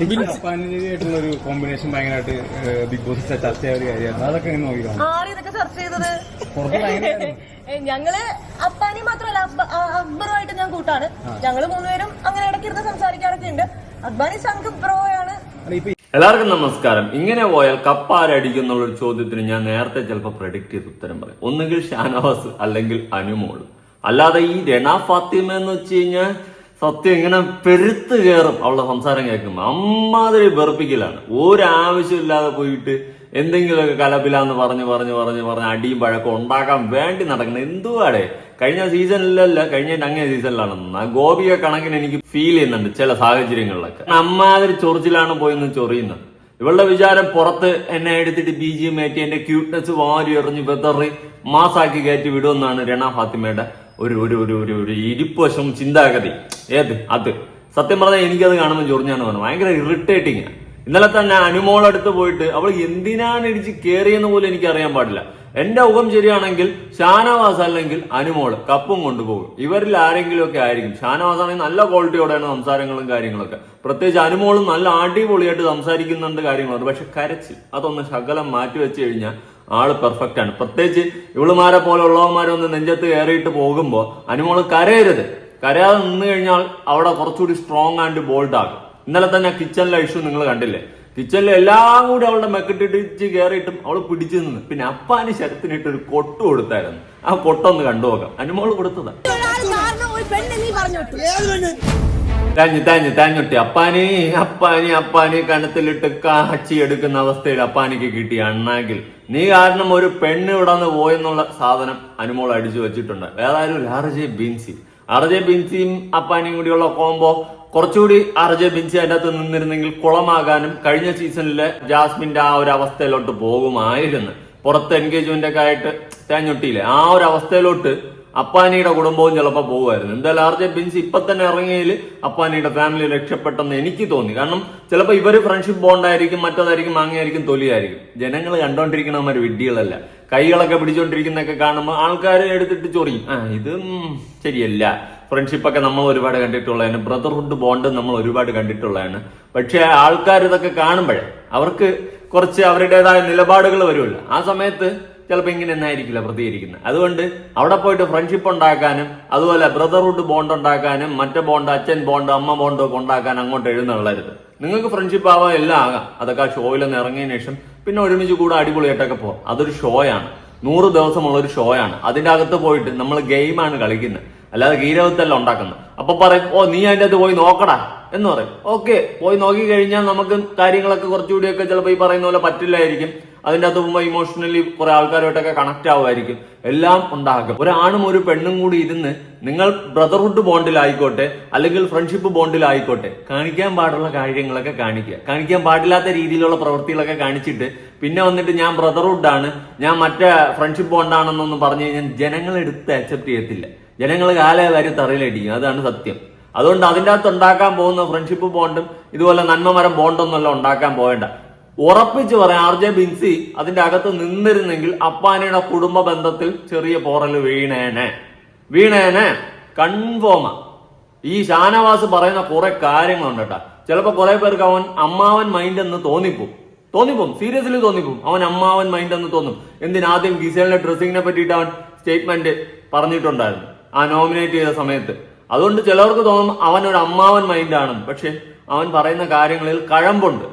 ഒരു കോമ്പിനേഷൻ ഭയങ്കരമായിട്ട് big boss ചർച്ചയായ ഒരു കാര്യമാണ് അതൊക്കെ ആരും ഇതൊക്കെ സെർച്ച് ചെയ്തത്? ഞങ്ങൾ അപ്പാനി മാത്രമല്ല അക്ബറുമായിട്ട് ഞാൻ കൂട്ടാണ്. ഞങ്ങൾ മൂന്നുപേരും അങ്ങനെ ഇടയ്ക്കിരുന്ന് സംസാരിക്കാറൊക്കെ ഉണ്ട്. അക്ബാനി ശങ്ക് ബ്രോ ആണ്. എല്ലാവർക്കും നമസ്കാരം. ഇങ്ങനെ പോയാൽ കപ്പ ആരടിക്കും ഒരു ചോദ്യത്തിന് ഞാൻ നേരത്തെ ചിലപ്പോൾ പ്രഡിക്റ്റ് ചെയ്ത് ഉത്തരം പറയും. ഒന്നുകിൽ ഷാനവാസ് അല്ലെങ്കിൽ അനുമോൾ അല്ലാതെ ഈ രണ ഫാത്തിമ എന്ന് വെച്ച് കഴിഞ്ഞാൽ സത്യം ഇങ്ങനെ പെരുത്ത് കയറും അവളുടെ സംസാരം കേൾക്കുമ്പോൾ അമ്മാതിരി വെറുപ്പിക്കലാണ്. ഒരാവശ്യമില്ലാതെ പോയിട്ട് എന്തെങ്കിലുമൊക്കെ കലപ്പിലാന്ന് പറഞ്ഞ് പറഞ്ഞ് പറഞ്ഞ് പറഞ്ഞ് അടിയും പഴക്കം ഉണ്ടാക്കാൻ വേണ്ടി നടക്കുന്നത് എന്തുവാടേ? കഴിഞ്ഞ സീസണിലല്ല കഴിഞ്ഞ അങ്ങനെ സീസണിലാണെന്ന് ഗോപിക കണക്കിന് എനിക്ക് ഫീൽ ചെയ്യുന്നുണ്ട് ചില സാഹചര്യങ്ങളിലൊക്കെ. അമ്മാതിരി ചൊറിച്ചിലാണ് പോയെന്ന് ചൊറിയുന്നത്. ഇവളുടെ വിചാരം പുറത്ത് എന്നെ എടുത്തിട്ട് ബി ജി എം എന്റെ ക്യൂട്ട്നെസ് വാരി എറിഞ്ഞ് വെതറി മാസാക്കി കയറ്റി വിടുമെന്നാണ് രണ ഫാത്തിമയുടെ ഒരു ഒരു ഒരു ഒരു ഒരു ഇരിപ്പശം ചിന്താഗതി. ഏത്? അത്. സത്യം പറഞ്ഞാൽ എനിക്കത് കാണുമ്പോൾ ചൊറിഞ്ഞാണ് പറഞ്ഞത് ഭയങ്കര ഇറിറ്റേറ്റിംഗ് ഇന്നലെ തന്നെ അനുമോളടുത്ത് പോയിട്ട് അവൾ എന്തിനാണ് ഇടിച്ച് കയറിയെന്ന് പോലും എനിക്ക് അറിയാൻ പാടില്ല. എന്റെ ഊഹം ശരിയാണെങ്കിൽ ഷാനവാസ് അല്ലെങ്കിൽ അനുമോൾ കപ്പും കൊണ്ടുപോകും. ഇവരിൽ ആരെങ്കിലും ഒക്കെ ആയിരിക്കും. ഷാനവാസ് ആണെങ്കിൽ നല്ല ക്വാളിറ്റിയോടെയാണ് സംസാരങ്ങളും കാര്യങ്ങളൊക്കെ. പ്രത്യേകിച്ച് അനുമോളും നല്ല അടിപൊളിയായിട്ട് സംസാരിക്കുന്നുണ്ട് കാര്യങ്ങളുണ്ട് പക്ഷെ കരച്ചിൽ. അതൊന്ന് ശകലം മാറ്റി വെച്ച് കഴിഞ്ഞാൽ ആൾ പെർഫെക്റ്റ് ആണ്. പ്രത്യേകിച്ച് ഇവളുമാരെ പോലെ ഒന്ന് നെഞ്ചത്ത് കയറിയിട്ട് പോകുമ്പോൾ അനുമോൾ കരയരുത്. കരയാതെ നിന്ന് കഴിഞ്ഞാൽ അവിടെ കുറച്ചുകൂടി സ്ട്രോങ് ആൻഡ് ബോൾഡ് ആകും. ഇന്നലെ തന്നെ കിച്ചണിലെ ഇഷ്യൂ നിങ്ങൾ കണ്ടില്ലേ? കിച്ചണിൽ എല്ലാം കൂടി അവളുടെ മെക്കിട്ടിടിച്ച് കയറിയിട്ടും അവൾ പിടിച്ചു നിന്ന്. പിന്നെ അപ്പാന് ശരത്തിനിട്ട് ഒരു കൊട്ട് കൊടുത്തായിരുന്നു. ആ കൊട്ടൊന്ന് കണ്ടുപോകാം അനുമോൾ കൊടുത്തതാ. താഞ്ഞു താഞ്ഞു താഞ്ഞൊട്ടി. അപ്പാനി അപ്പാനി അപ്പാനി കണത്തിലിട്ട് കാച്ചി എടുക്കുന്ന അവസ്ഥയിൽ അപ്പാനിക്ക് കിട്ടിയ അണ്ണാങ്കിൽ നീ കാരണം ഒരു പെണ്ണ് ഇവിടെ നിന്ന് പോയെന്നുള്ള സാധനം അനുമോൾ അടിച്ചു വെച്ചിട്ടുണ്ട്. ഏതായാലും ആർ ജെ ബിൻസി. ആർ ബിൻസിയും അപ്പാനിയും കൂടിയുള്ള കോംബോ കുറച്ചുകൂടി ആർ ജെ ബിൻസി അതിന്റെ അകത്ത് നിന്നിരുന്നെങ്കിൽ കുളമാകാനും കഴിഞ്ഞ സീസണിലെ ജാസ്മിന്റെ ആ ഒരു അവസ്ഥയിലോട്ട് പോകുമായിരുന്നു. പുറത്ത് എൻഗേജ്മെന്റ് ഒക്കെ ആയിട്ട് തേഞ്ഞൊട്ടിയില്ലേ? ആ ഒരു അവസ്ഥയിലോട്ട് അപ്പാനിയുടെ കുടുംബവും ചിലപ്പോൾ പോകുമായിരുന്നു. എന്തായാലും ആർ ജെ ബിൻസി ഇപ്പൊ തന്നെ ഇറങ്ങിയതിൽ അപ്പാനിയുടെ ഫാമിലി രക്ഷപ്പെട്ടെന്ന് എനിക്ക് തോന്നി. കാരണം ചിലപ്പോൾ ഇവർ ഫ്രണ്ട്ഷിപ്പ് ബോണ്ടായിരിക്കും മറ്റേതായിരിക്കും മാങ്ങയായിരിക്കും തൊലിയായിരിക്കും. ജനങ്ങൾ കണ്ടോണ്ടിരിക്കണമാർ വിഡ്ഡികളല്ല കൈകളൊക്കെ പിടിച്ചോണ്ടിരിക്കുന്നൊക്കെ കാണുമ്പോൾ ആൾക്കാർ എടുത്തിട്ട് ചൊറിയും. ആ ഇത് ശരിയല്ല. ഫ്രണ്ട്ഷിപ്പൊക്കെ നമ്മൾ ഒരുപാട് കണ്ടിട്ടുള്ളതാണ്. ബ്രദർഹുഡ് ബോണ്ട് നമ്മൾ ഒരുപാട് കണ്ടിട്ടുള്ളതാണ്. പക്ഷേ ആൾക്കാർ ഇതൊക്കെ കാണുമ്പോഴേ അവർക്ക് കുറച്ച് അവരുടേതായ നിലപാടുകൾ വരുമല്ലോ. ആ സമയത്ത് ചിലപ്പോൾ ഇങ്ങനെ ഒന്നായിരിക്കില്ല പ്രതികരിക്കുന്നത്. അതുകൊണ്ട് അവിടെ പോയിട്ട് ഫ്രണ്ട്ഷിപ്പ് ഉണ്ടാക്കാനും അതുപോലെ ബ്രദർഹുഡ് ബോണ്ട് ഉണ്ടാക്കാനും മറ്റേ ബോണ്ട് അച്ഛൻ ബോണ്ട് അമ്മ ബോണ്ട് ഒക്കെ ഉണ്ടാക്കാൻ അങ്ങോട്ട് എഴുന്നള്ളരുത്. നിങ്ങൾക്ക് ഫ്രണ്ട്ഷിപ്പ് ആവാം എല്ലാം ആകാം. അതൊക്കെ ആ ഇറങ്ങിയതിന് ഇറങ്ങിയതിനു ശേഷം പിന്നെ ഒരുമിച്ച് കൂടെ അടിപൊളിയായിട്ടൊക്കെ പോകാം അതൊരു ഷോയാണ് നൂറ് ദിവസമുള്ള ഒരു ഷോയാണ് അതിന്റെ അകത്ത് പോയിട്ട് നമ്മൾ ഗെയിമാണ് കളിക്കുന്നത്. അല്ലാതെ ഗീരവത്തല്ല ഉണ്ടാക്കുന്നത് അപ്പൊ പറയും ഓ നീ അതിന്റെ അകത്ത് പോയി നോക്കടാ. എന്ന് പറയും. ഓക്കെ പോയി നോക്കി കഴിഞ്ഞാൽ നമുക്ക് കാര്യങ്ങളൊക്കെ കുറച്ചുകൂടിയൊക്കെ ചിലപ്പോൾ ഈ പറയുന്ന പോലെ പറ്റില്ലായിരിക്കും. അതിന്റെ അകത്ത് പോകുമ്പോൾ ഇമോഷണലി കുറെ ആൾക്കാരുമായിട്ടൊക്കെ കണക്ട് ആവുമായിരിക്കും. എല്ലാം ഉണ്ടാകും. ഒരാണും ഒരു പെണ്ണും കൂടി ഇരുന്ന് നിങ്ങൾ ബ്രദർഹുഡ് ബോണ്ടിലായിക്കോട്ടെ അല്ലെങ്കിൽ ഫ്രണ്ട്ഷിപ്പ് ബോണ്ടിലായിക്കോട്ടെ കാണിക്കാൻ പാടുള്ള കാര്യങ്ങളൊക്കെ കാണിക്കുക. കാണിക്കാൻ പാടില്ലാത്ത രീതിയിലുള്ള പ്രവൃത്തികളൊക്കെ കാണിച്ചിട്ട് പിന്നെ വന്നിട്ട് ഞാൻ ബ്രദർഹുഡ് ആണ് ഞാൻ മറ്റേ ഫ്രണ്ട്ഷിപ്പ് ബോണ്ടാണെന്നൊന്നും പറഞ്ഞു കഴിഞ്ഞാൽ ജനങ്ങൾ എടുത്ത് അക്സെപ്റ്റ് ചെയ്യത്തില്ല. ജനങ്ങൾ കാലേ വരെ തറയിലടിക്കും. അതാണ് സത്യം. അതുകൊണ്ട് അതിന്റെ അകത്ത് ഉണ്ടാക്കാൻ പോകുന്ന ഫ്രണ്ട്ഷിപ്പ് ബോണ്ടും ഇതുപോലെ നന്മമരം ബോണ്ടൊന്നുമല്ല ഉണ്ടാക്കാൻ പോകേണ്ട ഉറപ്പിച്ച് പറയാം ആർ ജെ ബിൻസി അതിന്റെ അകത്ത് നിന്നിരുന്നെങ്കിൽ അപ്പാനിയുടെ കുടുംബ ബന്ധത്തിൽ ചെറിയ പോറൽ വീണേനെ. വീണേനെ കൺഫോമ ഈ ഷാനവാസ് പറയുന്ന കുറെ കാര്യങ്ങളുണ്ട് കേട്ടാ. ചിലപ്പോ കുറെ പേർക്ക് അവൻ അമ്മാവൻ മൈൻഡ് എന്ന് തോന്നിപ്പോ തോന്നിപ്പോവും. സീരിയസ്ലി തോന്നിപ്പോവും. അവൻ അമ്മാവൻ മൈൻഡ് എന്ന് തോന്നും. എന്തിനാദ്യം ഗിസേലിന്റെ ഡ്രസ്സിങ്ങിനെ പറ്റിയിട്ട് അവൻ സ്റ്റേറ്റ്മെന്റ് പറഞ്ഞിട്ടുണ്ടായിരുന്നു. ആ നോമിനേറ്റ് ചെയ്ത സമയത്ത്. അതുകൊണ്ട് ചിലവർക്ക് തോന്നും അവൻ ഒരു അമ്മാവൻ മൈൻഡാണ് പക്ഷെ അവൻ പറയുന്ന കാര്യങ്ങളിൽ കഴമ്പുണ്ട്.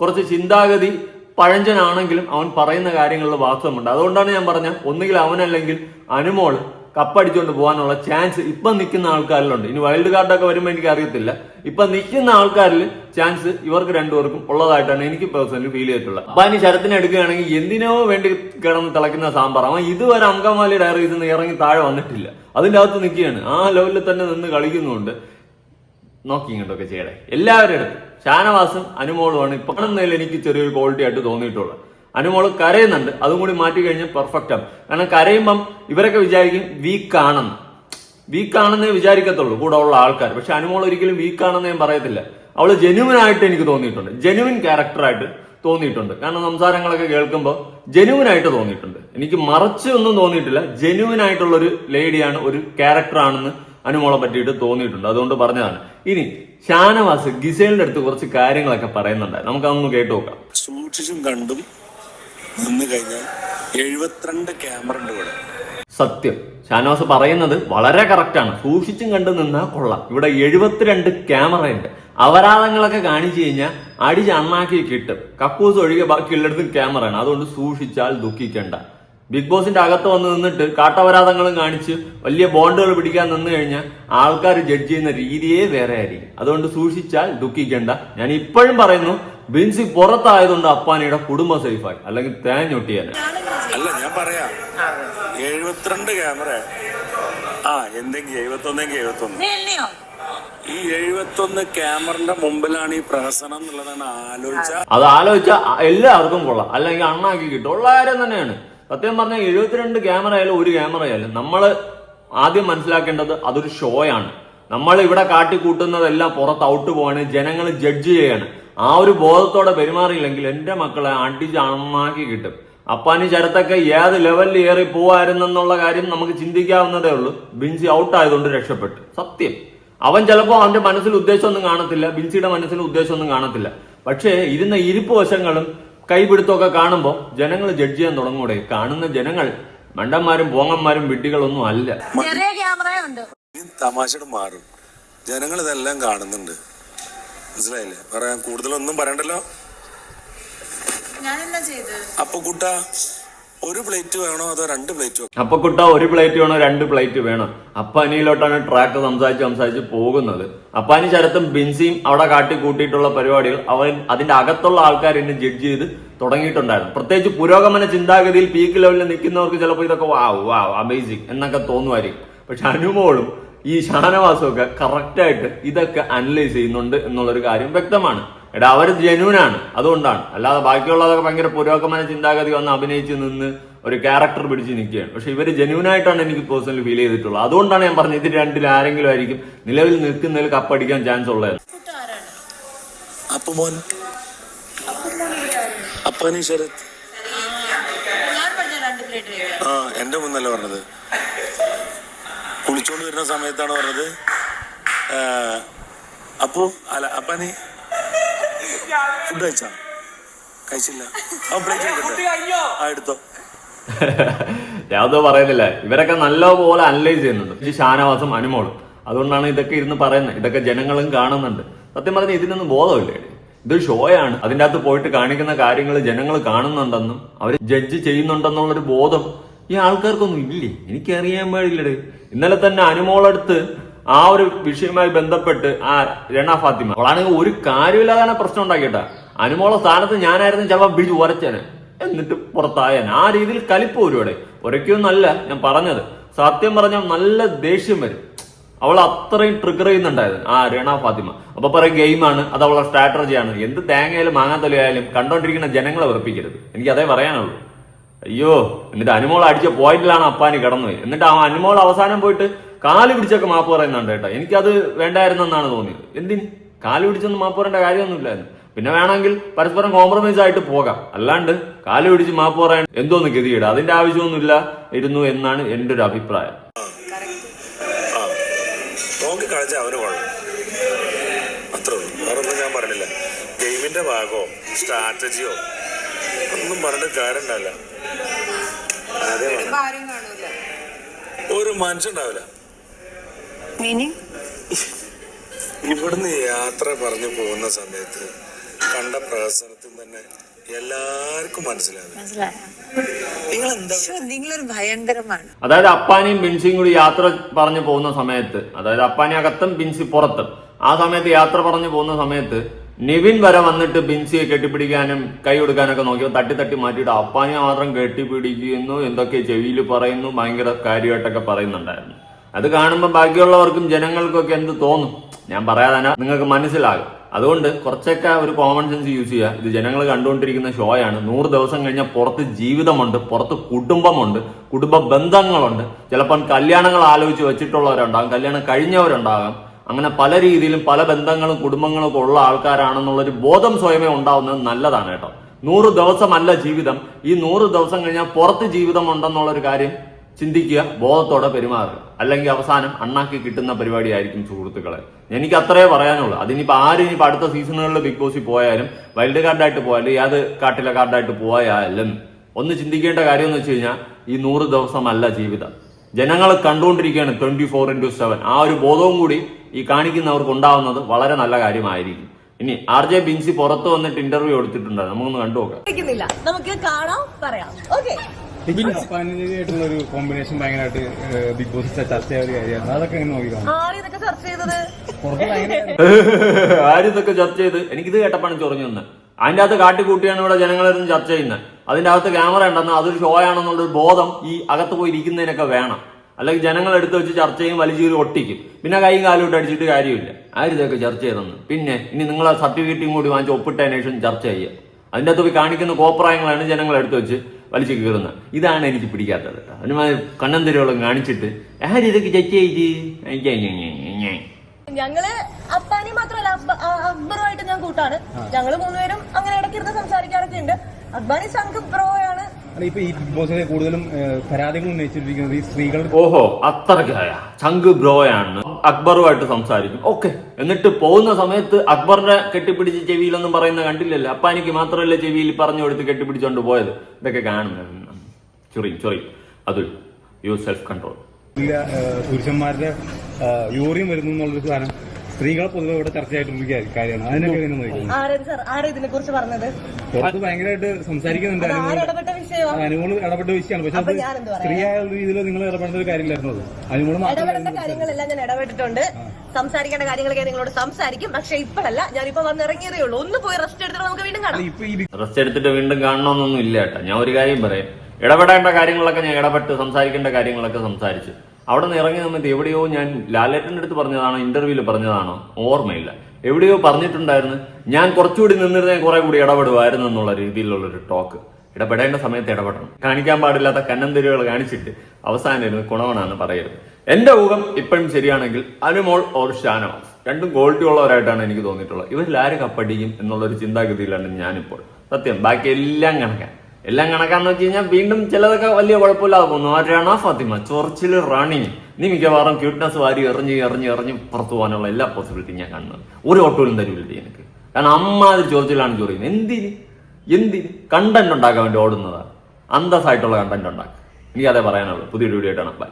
കുറച്ച് ചിന്താഗതി പഴഞ്ചനാണെങ്കിലും അവൻ പറയുന്ന കാര്യങ്ങളിൽ വാസ്തവമുണ്ട്. അതുകൊണ്ടാണ് ഞാൻ പറഞ്ഞ ഒന്നുകിൽ അവനല്ലെങ്കിൽ അനുമോൾ കപ്പടിച്ചുകൊണ്ട് പോകാനുള്ള ചാൻസ് ഇപ്പൊ നിൽക്കുന്ന ആൾക്കാരിലുണ്ട്. ഇനി വൈൽഡ് കാർഡൊക്കെ വരുമ്പോൾ എനിക്ക് അറിയത്തില്ല ഇപ്പൊ നിൽക്കുന്ന ആൾക്കാരിൽ ചാൻസ് ഇവർക്ക് രണ്ടുപേർക്കും ഉള്ളതായിട്ടാണ് എനിക്ക് പേഴ്സണലി ഫീൽ ചെയ്തിട്ടുള്ളത്. അപ്പൊ ഇനി ശരത്തിന് എടുക്കുകയാണെങ്കിൽ എന്തിനോ വേണ്ടി കിടന്ന് തിളക്കുന്ന സാമ്പാർ. അവൻ ഇതുവരെ അങ്കമാലി ഡയറിയിൽ നിന്ന് ഇറങ്ങി താഴെ വന്നിട്ടില്ല. അതിന്റെ അകത്ത് നിൽക്കുകയാണ്. ആ ലെവലിൽ തന്നെ നിന്ന് കളിക്കുന്നുണ്ട്. നോക്കി ഇങ്ങോട്ടൊക്കെ ചെയ്യണേ എല്ലാവരുടെ അടുത്ത്. ഷാനവാസും അനുമോളുമാണ് ഇപ്പം കാണുന്നതിൽ എനിക്ക് ചെറിയൊരു ക്വാളിറ്റി ആയിട്ട് തോന്നിയിട്ടുള്ളത്. അനുമോൾ കരയുന്നുണ്ട്. അതും കൂടി മാറ്റി കഴിഞ്ഞാൽ പെർഫെക്റ്റ് ആണ്. കാരണം കരയുമ്പം ഇവരൊക്കെ വിചാരിക്കും വീക്ക് ആണെന്ന്. വീക്ക് ആണെന്നേ വിചാരിക്കത്തുള്ളൂ. കൂടെ ഉള്ള ആൾക്കാർ പക്ഷെ അനുമോൾ ഒരിക്കലും വീക്ക് ആണെന്ന് ഞാൻ പറയത്തില്ല. അവൾ ജെനുവിൻ ആയിട്ട് എനിക്ക് തോന്നിയിട്ടുണ്ട്. ജെനുവിൻ ക്യാരക്ടറായിട്ട് തോന്നിയിട്ടുണ്ട്. കാരണം സംസാരങ്ങളൊക്കെ കേൾക്കുമ്പോൾ ജെനുവിൻ ആയിട്ട് തോന്നിയിട്ടുണ്ട്. എനിക്ക് മറച്ച് ഒന്നും തോന്നിയിട്ടില്ല. ജെനുവിൻ ആയിട്ടുള്ള ഒരു ലേഡിയാണ് ഒരു ക്യാരക്ടറാണെന്ന് അനുമോളെ പറ്റിയിട്ട് തോന്നിയിട്ടുണ്ട്. അതുകൊണ്ട് പറഞ്ഞതാണ്. ഇനി ഷാനവാസ് ഗിസേലിന്റെ അടുത്ത് കുറച്ച് കാര്യങ്ങളൊക്കെ പറയുന്നുണ്ട്. നമുക്കതൊന്ന് കേട്ടു നോക്കാം. സൂക്ഷിച്ചും കണ്ടും നിന്ന് കഴിഞ്ഞാൽ എഴുപത്തിരണ്ട് ക്യാമറ ഉണ്ട് ഇവിടെ. സത്യം. ഷാനോസ് പറയുന്നത് വളരെ കറക്റ്റാണ് സൂക്ഷിച്ചും കണ്ടു നിന്നാൽ കൊള്ളാം. ഇവിടെ എഴുപത്തിരണ്ട് ക്യാമറ ഉണ്ട്. അപരാധങ്ങളൊക്കെ കാണിച്ചു കഴിഞ്ഞാൽ അടി ചണ്ണാക്കി കിട്ടും. കക്കൂസ് ഒഴികെ ബാക്കിയുള്ളിടത്തും ക്യാമറയാണ് അതുകൊണ്ട് സൂക്ഷിച്ചാൽ ദുഃഖിക്കണ്ട. ബിഗ് ബോസിന്റെ അകത്ത് വന്ന് നിന്നിട്ട് കാട്ടപരാധങ്ങളും കാണിച്ച് വലിയ ബോണ്ടുകൾ പിടിക്കാൻ നിന്ന് കഴിഞ്ഞാൽ ആൾക്കാർ ജഡ്ജ് ചെയ്യുന്ന രീതിയേ വേറെ ആയിരിക്കും. അതുകൊണ്ട് സൂക്ഷിച്ചാൽ ദുഃഖിക്കണ്ട. ഞാൻ ഇപ്പോഴും പറയുന്നു ബിൻസി പുറത്തായതുകൊണ്ട് അപ്പാനിയുടെ കുടുംബം സേഫായി. അല്ലെങ്കിൽ തേഞ്ഞൊട്ടിയാൽ അല്ല ഞാൻ പറയാ. എഴുപത്തിരണ്ട് ക്യാമറ. ആ എന്തെങ്കിലും എഴുപത്തൊന്നെങ്കിൽ എഴുപത്തൊന്ന്. ഈ എഴുപത്തൊന്ന് ക്യാമറന്റെ മുമ്പിലാണ് ഈ പ്രഹസനം എന്നുള്ളതാണ് ആലോചിച്ച അത് ആലോചിച്ച എല്ലാവർക്കും കൊള്ളാം. അല്ലെങ്കിൽ അണ്ണാക്കി കിട്ടും. ഉള്ള കാര്യം തന്നെയാണ്. സത്യം പറഞ്ഞാൽ എഴുപത്തിരണ്ട് ക്യാമറ ആയാലും ഒരു ക്യാമറ ആയാലും നമ്മൾ ആദ്യം മനസ്സിലാക്കേണ്ടത് അതൊരു ഷോയാണ് നമ്മൾ ഇവിടെ കാട്ടിക്കൂട്ടുന്നതെല്ലാം പുറത്ത് ഔട്ട് പോവാണ്. ജനങ്ങൾ ജഡ്ജ് ചെയ്യാണ്. ആ ഒരു ബോധത്തോടെ പെരുമാറിയില്ലെങ്കിൽ എന്റെ മക്കളെ അടിച്ച് അണ്ണാക്കി കിട്ടും. അപ്പാനി ചരത്തൊക്കെ ഏത് ലെവലിൽ ഏറി പോവായിരുന്നെന്നുള്ള കാര്യം നമുക്ക് ചിന്തിക്കാവുന്നതേ ഉള്ളൂ. ബിൻസി ഔട്ട് ആയതുകൊണ്ട് രക്ഷപ്പെട്ടു. സത്യം. അവൻ ചിലപ്പോൾ അവന്റെ മനസ്സിൽ ഉദ്ദേശമൊന്നും കാണത്തില്ല ബിൻസിയുടെ മനസ്സിൽ ഉദ്ദേശമൊന്നും കാണത്തില്ല. പക്ഷേ ഇരുന്ന ഇരിപ്പ് വശങ്ങളും കൈപിടുത്തമൊക്കെ കാണുമ്പോൾ ജനങ്ങൾ ജഡ്ജ് ചെയ്യാൻ തുടങ്ങൂടെ കാണുന്ന ജനങ്ങൾ മണ്ടന്മാരും പോങ്ങന്മാരും വിഡ്ഢികളൊന്നും അല്ല. തമാശയുടെ മാറും. ജനങ്ങൾ ഇതെല്ലാം കാണുന്നുണ്ട്. മനസ്സിലായില്ലേ? പറയാൻ കൂടുതലൊന്നും പറയണ്ടല്ലോ. അപ്പൊ കുട്ട ഒരു പ്ലേറ്റ് വേണോ അതോ രണ്ട് പ്ലേറ്റ് വേണോ? അപ്പൊ കുട്ട ഒരു പ്ലേറ്റ് വേണോ രണ്ട് പ്ലേറ്റ് വേണോ. അപ്പാനിയിലോട്ടാണ് ട്രാക്ക് സംസാരിച്ച് സംസാരിച്ച് പോകുന്നത്. അപ്പാനി ശരത്തും ബിൻസിയും അവിടെ കാട്ടി കൂട്ടിയിട്ടുള്ള പരിപാടികൾ അവൻ അതിന്റെ അകത്തുള്ള ആൾക്കാർ എന്നെ ജഡ്ജ് ചെയ്ത് തുടങ്ങിയിട്ടുണ്ടായിരുന്നു. പ്രത്യേകിച്ച് പുരോഗമന ചിന്താഗതിയിൽ പീക്ക് ലെവലിൽ നിൽക്കുന്നവർക്ക് ചിലപ്പോൾ ഇതൊക്കെ വാ വാ അമേസിങ് എന്നൊക്കെ തോന്നുമായിരിക്കും. പക്ഷെ അനുമോളും ഈ ഷാനവാസമൊക്കെ ഒക്കെ കറക്റ്റായിട്ട് ഇതൊക്കെ അനലൈസ് ചെയ്യുന്നുണ്ട് എന്നുള്ളൊരു കാര്യം വ്യക്തമാണ്. എടാ അവർ ജനുവിനാണ് അതുകൊണ്ടാണ്. അല്ലാതെ ബാക്കിയുള്ളതൊക്കെ ഭയങ്കര പുരോഗമന ചിന്താഗതി വന്ന് അഭിനയിച്ച് നിന്ന് ഒരു ക്യാരക്ടർ പിടിച്ച് നിൽക്കുകയാണ്. പക്ഷെ ഇവർ ആയിട്ടാണ് എനിക്ക് പേഴ്സണലി ഫീൽ ചെയ്തിട്ടുള്ളത്. അതുകൊണ്ടാണ് ഞാൻ പറഞ്ഞത് ഇതിൽ രണ്ടിൽ ആരെങ്കിലും ആയിരിക്കും നിലവിൽ നിൽക്കുന്നതിൽ കപ്പടിക്കാൻ ചാൻസ് ഉള്ളത് അപ്പൊ മോൻ അപ്പനി ശരത് ഞാൻ പറഞ്ഞ രണ്ട് പ്ലേറ്റ് ആ എന്റെ മുന്നല്ല പറഞ്ഞത്. കുളിച്ചോണ്ട് വരുന്ന സമയത്താണ് പറഞ്ഞത്. അപ്പോ അപ്പു അല്ല അപ്പനി ഫുഡ് കഴിച്ചാ? കഴിച്ചില്ല. ആ എടുത്തോ. ഞാനതോ പറയുന്നില്ല. ഇവരൊക്കെ നല്ലപോലെ അനലൈസ് ചെയ്യുന്നുണ്ട്. ഈ ഷാനവാസും അനുമോളും. അതുകൊണ്ടാണ് ഇതൊക്കെ ഇരുന്ന് പറയുന്നത്. ഇതൊക്കെ ജനങ്ങളും കാണുന്നുണ്ട്. സത്യം പറഞ്ഞാൽ ഇതിനൊന്നും ബോധമില്ലേ. ഇതൊരു ഷോയാണ്. അതിന്റെ അകത്ത് പോയിട്ട് കാണിക്കുന്ന കാര്യങ്ങൾ ജനങ്ങൾ കാണുന്നുണ്ടെന്നും അവർ ജഡ്ജ് ചെയ്യുന്നുണ്ടെന്നുള്ളൊരു ബോധം ഈ ആൾക്കാർക്കൊന്നും ഇല്ലേ? എനിക്കറിയാൻ പാടില്ലടേ. ഇന്നലെ തന്നെ അനുമോളടുത്ത് ആ ഒരു വിഷയവുമായി ബന്ധപ്പെട്ട് ആ രണ ഫാത്തിമ. അവളാണെങ്കിൽ ഒരു കാര്യമില്ലാതാണ് പ്രശ്നം ഉണ്ടാക്കിയിട്ട. അനുമോളെ സ്ഥാനത്ത് ഞാനായിരുന്നു ചിലപ്പോൾ പിടിച്ച് ഉരച്ചേനെ എന്നിട്ട് പുറത്തായാൻ ആ രീതിയിൽ കലിപ്പ് ഒരുപാടെ ഒരയ്ക്കൊന്നല്ല ഞാൻ പറഞ്ഞത്. സത്യം പറഞ്ഞാൽ നല്ല ദേഷ്യം വരും. അവൾ അത്രയും ട്രിഗർ ചെയ്യുന്നുണ്ടായിരുന്നു ആ രണ ഫാത്തിമ. അപ്പൊ പറയും ഗെയിമാണ് അത് അവളുടെ സ്ട്രാറ്റജിയാണ് എന്ത് തേങ്ങയായാലും മാങ്ങാത്തൊലിയായാലും കണ്ടോണ്ടിരിക്കുന്ന ജനങ്ങളെ ഉറപ്പിക്കരുത് എനിക്ക് അതേ പറയാനുള്ളൂ. അയ്യോ എന്നിട്ട് അനുമോൾ അടിച്ച പോയിന്റിലാണ് അപ്പാനി കിടന്നത്. എന്നിട്ട് ആ അനുമോൾ അവസാനം പോയിട്ട് കാൽ പിടിച്ചൊക്കെ മാപ്പ് പറയുന്നുണ്ട് കേട്ടോ. എനിക്കത് വേണ്ടായിരുന്നെന്നാണ് തോന്നിയത്. എന്തിന്? കാൽ പിടിച്ചൊന്നും മാപ്പ് പറയേണ്ട കാര്യമൊന്നുമില്ലായിരുന്നു. പിന്നെ വേണമെങ്കിൽ പരസ്പരം കോംപ്രമൈസ് ആയിട്ട് പോകാം. അല്ലാണ്ട് കാൽ പിടിച്ച് മാപ്പ് പറയാൻ എന്തോന്ന് ഗതിയിട അതിന്റെ ആവശ്യമൊന്നുമില്ല ഇരുന്നു എന്നാണ് എന്റെ ഒരു അഭിപ്രായം. നോക്കി ഞാൻ പറഞ്ഞില്ല. ഗെയിമിന്റെ ഭാഗമോ സ്ട്രാറ്റജിയോ ഒന്നും പറഞ്ഞിട്ട് കാര്യം അതേ ഒരു മനുഷ്യണ്ടാവില്ല മീനിങ് ഇവിടുന്ന് യാത്ര പറഞ്ഞു പോകുന്ന സമയത്ത് കണ്ട പ്രഹസനത്തിൽ തന്നെ എല്ലാവർക്കും മനസ്സിലാവും നിങ്ങൾ എന്താ നിങ്ങളൊരു ഭയങ്കരമാണ്. അതായത് അപ്പാനിയും ബിൻസിയും കൂടി യാത്ര പറഞ്ഞു പോകുന്ന സമയത്ത് അതായത് അപ്പാനി അകത്തും ബിൻസി പുറത്തും ആ സമയത്ത് യാത്ര പറഞ്ഞു പോകുന്ന സമയത്ത് നിവിൻ വരെ വന്നിട്ട് ബിൻസിയെ കെട്ടിപ്പിടിക്കാനും കൈ കൊടുക്കാനൊക്കെ നോക്കിയോ തട്ടി തട്ടി മാറ്റിയിട്ട് അപ്പാനെ മാത്രം കെട്ടിപ്പിടിക്കുന്നു എന്തൊക്കെ ചെവിയിൽ പറയുന്നു ഭയങ്കര കാര്യമായിട്ടൊക്കെ പറയുന്നുണ്ടായിരുന്നു. അത് കാണുമ്പോൾ ബാക്കിയുള്ളവർക്കും ജനങ്ങൾക്കൊക്കെ എന്ത് തോന്നും? ഞാൻ പറയാതെ നിങ്ങൾക്ക് മനസ്സിലാകും. അതുകൊണ്ട് കുറച്ചൊക്കെ ഒരു കോമൺ സെൻസ് യൂസ് ചെയ്യുക. ഇത് ജനങ്ങൾ കണ്ടുകൊണ്ടിരിക്കുന്ന ഷോയാണ് നൂറ് ദിവസം കഴിഞ്ഞാൽ പുറത്ത് ജീവിതമുണ്ട് പുറത്ത് കുടുംബമുണ്ട് കുടുംബ ബന്ധങ്ങളുണ്ട്. ചിലപ്പം കല്യാണങ്ങൾ ആലോചിച്ച് വെച്ചിട്ടുള്ളവരുണ്ടാകും കല്യാണം കഴിഞ്ഞവരുണ്ടാകാം. അങ്ങനെ പല രീതിയിലും പല ബന്ധങ്ങളും കുടുംബങ്ങളും ഒക്കെ ഉള്ള ആൾക്കാരാണെന്നുള്ളൊരു ബോധം സ്വയമേ ഉണ്ടാവുന്നത് നല്ലതാണ് കേട്ടോ. നൂറ് ദിവസമല്ല ജീവിതം. ഈ നൂറ് ദിവസം കഴിഞ്ഞാൽ പുറത്ത് ജീവിതം ഉണ്ടെന്നുള്ളൊരു കാര്യം ചിന്തിക്കുക ബോധത്തോടെ പെരുമാറുക. അല്ലെങ്കിൽ അവസാനം അണ്ണാക്കി കിട്ടുന്ന പരിപാടിയായിരിക്കും സുഹൃത്തുക്കളെ. എനിക്ക് അത്രേ പറയാനുള്ളൂ. അതിനിപ്പോ ആര് ഇനിയിപ്പോ അടുത്ത സീസണുകളിൽ ബിഗ് ബോസിൽ പോയാലും വൈൽഡ് കാർഡായിട്ട് പോയാലും ഏത് കാട്ടിലെ കാർഡായിട്ട് പോയാലും ഒന്ന് ചിന്തിക്കേണ്ട കാര്യം എന്ന് വെച്ച് കഴിഞ്ഞാൽ ഈ നൂറ് ദിവസമല്ല ജീവിതം. ജനങ്ങൾ കണ്ടുകൊണ്ടിരിക്കുകയാണ് ട്വന്റി ഫോർ ഇന്റു സെവൻ ആ ഒരു ബോധവും കൂടി ഈ കാണിക്കുന്നവർക്ക് ഉണ്ടാവുന്നത് വളരെ നല്ല കാര്യമായിരിക്കും. ഇനി ആർ ജെ ബിൻസി പുറത്തു വന്നിട്ട് ഇന്റർവ്യൂ എടുത്തിട്ടുണ്ട്? നമുക്കൊന്ന് കണ്ടു നോക്കാം. നമുക്ക് കാണാം പറയാം. ഒരു കോമ്പിനേഷൻ ഭയങ്കരമായിട്ട് ബിഗ് ബോസ് ചർച്ച ചെയ്ത ഒരു കാര്യമാണ്. അതൊക്കെ എങ്ങനെ നോക്കി കാണും? ഇതൊക്കെ ചർച്ച ചെയ്തത്? പുറത്ത് ഭയങ്കര ആരും ഇതൊക്കെ ചർച്ച ചെയ്ത്? എനിക്കിത് കേട്ടപ്പാണ് ചൊറിഞ്ഞു വന്ന് അതിന്റെ അകത്ത് കാട്ടിക്കൂട്ടിയാണ് ഇവിടെ ജനങ്ങളിരുന്ന് ചർച്ച ചെയ്യുന്നത്. അതിന്റെ അകത്ത് ക്യാമറ ഉണ്ടെന്ന് അതൊരു ഷോ ആണെന്നുള്ളൊരു ബോധം ഈ അകത്ത് പോയി ഇരിക്കുന്നതിനൊക്കെ വേണം. അല്ലെങ്കിൽ ജനങ്ങൾ എടുത്തു വെച്ച് ചർച്ച ചെയ്യും വലിച്ചു ഒട്ടിക്കും. പിന്നെ കൈയും കാലും ഇട്ട് അടിച്ചിട്ട് കാര്യമില്ല. ആരും ഇതൊക്കെ ചർച്ച ചെയ്തെന്ന്. പിന്നെ ഇനി നിങ്ങൾ ആ സർട്ടിഫിക്കറ്റും കൂടി വാങ്ങിച്ച് ഒപ്പിട്ടതിന് ശേഷം ചർച്ച ചെയ്യുക. അതിന്റെ അകത്ത് പോയി കാണിക്കുന്ന കോപ്രായങ്ങളാണ് ജനങ്ങൾ എടുത്തു വെച്ച് വലിച്ചു കീറുന്നത്. ഇതാണ് എനിക്ക് പിടിക്കാത്തത് അതിന് കണ്ണൻ തിരുവോളം കാണിച്ചിട്ട് ആരിതൊക്കെ ഇതൊക്കെ ചർച്ച ചെയ്ത്. ഞങ്ങൾ അപ്പാനി മാത്രമല്ല അക്ബറുമായിട്ട് ഞാൻ കൂട്ടാണ്. ഞങ്ങൾ മൂന്നുപേരും അങ്ങനെ ഇടയ്ക്കിരുന്ന് സംസാരിക്കാറൊക്കെ ഉണ്ട്. അക്ബാനി സംഘ് അല്ല, ഇപ്പൊ ഈ ബിഗ് ബോസിലെ കൂടുതലും ഏഹ്, പരാതികൾ ഉന്നയിച്ചിരിക്കുന്നത് ഈ സ്ത്രീകളുടെ ഓഹോ അത്രയ്ക്കായ ചങ്ക് ബ്രോയാണ്. അക്ബറുമായിട്ട് സംസാരിക്കും. ഓക്കെ എന്നിട്ട് പോകുന്ന സമയത്ത് അക്ബറിനെ കെട്ടിപ്പിടിച്ച് ചെവിയിലൊന്നും പറയുന്ന കണ്ടില്ലല്ലോ. അപ്പ എനിക്ക് മാത്രമല്ല ചെവിയിൽ പറഞ്ഞു കൊടുത്ത് കെട്ടിപ്പിടിച്ചോണ്ട് പോയത്? ഇതൊക്കെ കാണുന്നു ചൊറി ചൊറി അതുൽ യു സെൽഫ് കൺട്രോൾ ഇല്ല, പുരുഷന്മാരുടെ യൂറിയം വരുന്നു എന്നുള്ളൊരു സാധനം സ്ത്രീകളെ പൊതുവെ ഇവിടെ ചർച്ചയായിട്ടുള്ള കാര്യം- കാര്യമാണ്. അതിനൊക്കെ എങ്ങനെ നോക്കുന്നത് പുറത്ത് ഭയങ്കരമായിട്ട് സംസാരിക്കുന്നുണ്ട് അത് അനുമോൾ ഇടപെട്ട വിഷയമാണ്. പക്ഷെ അത് ഒരു രീതിയിൽ നിങ്ങൾ ഇടപെടേണ്ട ഒരു കാര്യമില്ലായിരുന്നു അത്. അനുമോൾ ഇടപെടേണ്ട കാര്യങ്ങളെല്ലാം ഞാൻ ഇടപെട്ടിട്ടുണ്ട്. സംസാരിക്കേണ്ട കാര്യങ്ങളൊക്കെ നിങ്ങളോട് സംസാരിക്കും. പക്ഷെ ഇപ്പോഴല്ല ഞാനിപ്പോ വന്നിറങ്ങിയതേ ഉള്ളൂ. ഒന്ന് പോയി റെസ്റ്റ് എടുത്തിട്ട് നമുക്ക് വീണ്ടും കാണാം. റെസ്റ്റ് എടുത്തിട്ട് വീണ്ടും കാണണമെന്നൊന്നും ഇല്ല കേട്ടോ. ഞാൻ ഒരു കാര്യം പറയാം. ഇടപെടേണ്ട കാര്യങ്ങളൊക്കെ ഞാൻ ഇടപെട്ട് സംസാരിക്കേണ്ട കാര്യങ്ങളൊക്കെ സംസാരിച്ച്. അവിടെ നിന്ന് ഇറങ്ങി നിന്നിട്ട് എവിടെയോ ഞാൻ ലാലേട്ടന്റെ അടുത്ത് പറഞ്ഞതാണോ ഇന്റർവ്യൂവിൽ പറഞ്ഞതാണോ ഓർമ്മയില്ല. എവിടെയോ പറഞ്ഞിട്ടുണ്ടായിരുന്നു ഞാൻ കുറച്ചുകൂടി നിന്നിരുന്നേ കുറെ കൂടി ഇടപെടുമായിരുന്നു എന്നുള്ള രീതിയിലുള്ള ഒരു ടോക്ക് ഇടപെടേണ്ട സമയത്ത് ഇടപെടണം. കാണിക്കാൻ പാടില്ലാത്ത കന്നന്തിരികൾ കാണിച്ചിട്ട് അവസാനം കുണവനാന്ന് പറയരുത്. എന്റെ ഊഹം ഇപ്പോഴും ശരിയാണെങ്കിൽ അനുമോൾ ഓർ ഷാനവാസ്. രണ്ടും ക്വാളിറ്റി ഉള്ളവരായിട്ടാണ് എനിക്ക് തോന്നിയിട്ടുള്ളത്. ഇവരിൽ ആര് കപ്പടിക്കും എന്നുള്ള ഒരു ചിന്താഗതിയിലാണ് ഞാനിപ്പോൾ. സത്യം ബാക്കി എല്ലാം കണക്കാൻ എല്ലാം കണക്കാന്ന് വെച്ച് കഴിഞ്ഞാൽ വീണ്ടും ചിലതൊക്കെ വലിയ കുഴപ്പമില്ലാതെ പോകുന്നു. ആ രണ ഫാത്തിമ ചൊറച്ചിൽ റാണി നീ മിക്കവാറും ക്യൂട്ട്നെസ് വാരി എറിഞ്ഞ് എറിഞ്ഞ് എറിഞ്ഞ് പുറത്തു പോകാനുള്ള എല്ലാ പോസിബിലിറ്റിയും ഞാൻ കാണുന്നത്. ഒരു ഓട്ടോയിലും തരുമില്ല എനിക്ക്. കാരണം അമ്മാതിരി ചൊറിച്ചിലാണ് ചോദിക്കുന്നത് എന്തിന്? എന്തിന് കണ്ടന്റ് ഉണ്ടാക്കാൻ വേണ്ടി ഓടുന്നതാണ് അന്തസ്സായിട്ടുള്ള കണ്ടന്റ് ഉണ്ടാക്കുക. എനിക്കതേ പറയാനുള്ളൂ. പുതിയൊരു വീഡിയോ ആയിട്ടാണ്. ബൈ